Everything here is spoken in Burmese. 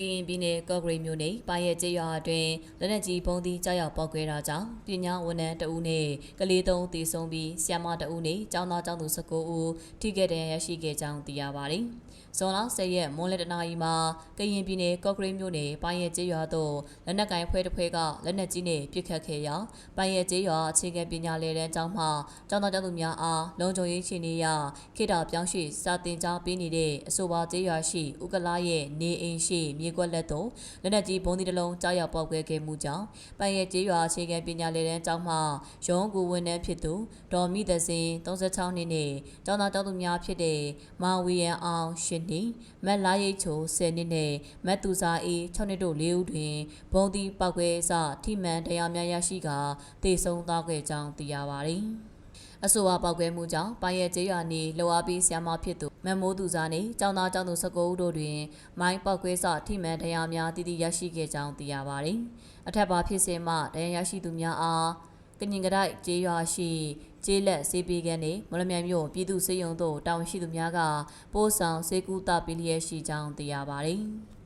ကရင်ပြည်နယ်ကော့ဂရိတ်မြို့နယ်ပါရဲကျေးရွာအတွင်းလက်နက်ကြီးပုံးသီးကြောက်ရောက်ပေါက်ကွဲတာကြောင့်ပညာဝန်ထမ်းတဦးနဲ့ကလေးသုံးသေဆုံးပြီးဆ iam မတဦးနဲ့ကျောင်းသားကျောင်းသူ19ဦးထိခိုက်ဒဏ်ရာရရှိခဲ့ကြောင်းသိရပါတယ်။ ဇွန်လ10ရက်မွန်းလက်တနာရီမှာကရင်ပြည်နယ်ကော့ဂရိတ်မြို့နယ်ပါရဲကျေးရွာသို့လက်နက်ကိုင်ဖွဲ့တစ်ဖွဲ့ကလက်နက်ကြီးနဲ့ပစ်ခတ်ခဲ့ရာပါရဲကျေးရွာအခြေခံပညာလေတန်းကျောင်းမှကျောင်းသားကျောင်းသူများအားလုံခြုံရေးချီနေရခေတ္တပြောင်းရွှေ့စာတင်ကြားပေးနေတဲ့အဆိုပါကျေးရွာရှိဥက္ကလာရဲ့နေအိမ်ရှိမြေကွက်လက်သို့လက်နက်ကြီးဘုံဒီတစ်လုံးကြားရောက်ပေါက်ကွဲခဲ့မှုကြောင့်ပန်ရဲကျေးရွာအခြေခံပညာလေတန်းကျောင်းမှရုံးကူဝန်ထမ်းဖြစ်သူဒေါ်မိသစင်36နှစ်နဲ့ကျောင်းသားကျောင်းသူများဖြစ်တဲ့မာဝီယန်အောင်ရှစ်နှစ်မက်လာရိတ်ချို10နှစ်နဲ့မက်သူစာအေး6နှစ်တို့၄ဦးတွင်ဘုံဒီပောက်ကွဲစထိမှန်တရားများရရှိကာတေဆုံးသွားခဲ့ကြောင်းသိရပါတယ်အဆိုပါပောက်ကွဲမှုကြောင့်ပါရဲကျေးရွာနေလောအားပြီးဆ iam မဖြစ်သူမမိုးသူစားနေကျောင်းသားကျောင်းသူ19ဦးတို့တွင် မိုင်းပောက်ကွဲစထိမှန်တရားများတည်တည်ရရှိခဲ့ကြောင်းသိရပါတယ်။အထက်ပါဖြစ်စဉ်မှတရားရရှိသူများအား ကညင်ကဒိုက်ကျေးရွာရှိကျေးလက်စေးပေးကန်နေမလမြိုင်မြို့ပြည်သူ့စေယုံတို့တာဝန်ရှိသူများကပို့ဆောင်စေကူတာပေးလျက်ရှိကြောင်းသိရပါတယ်။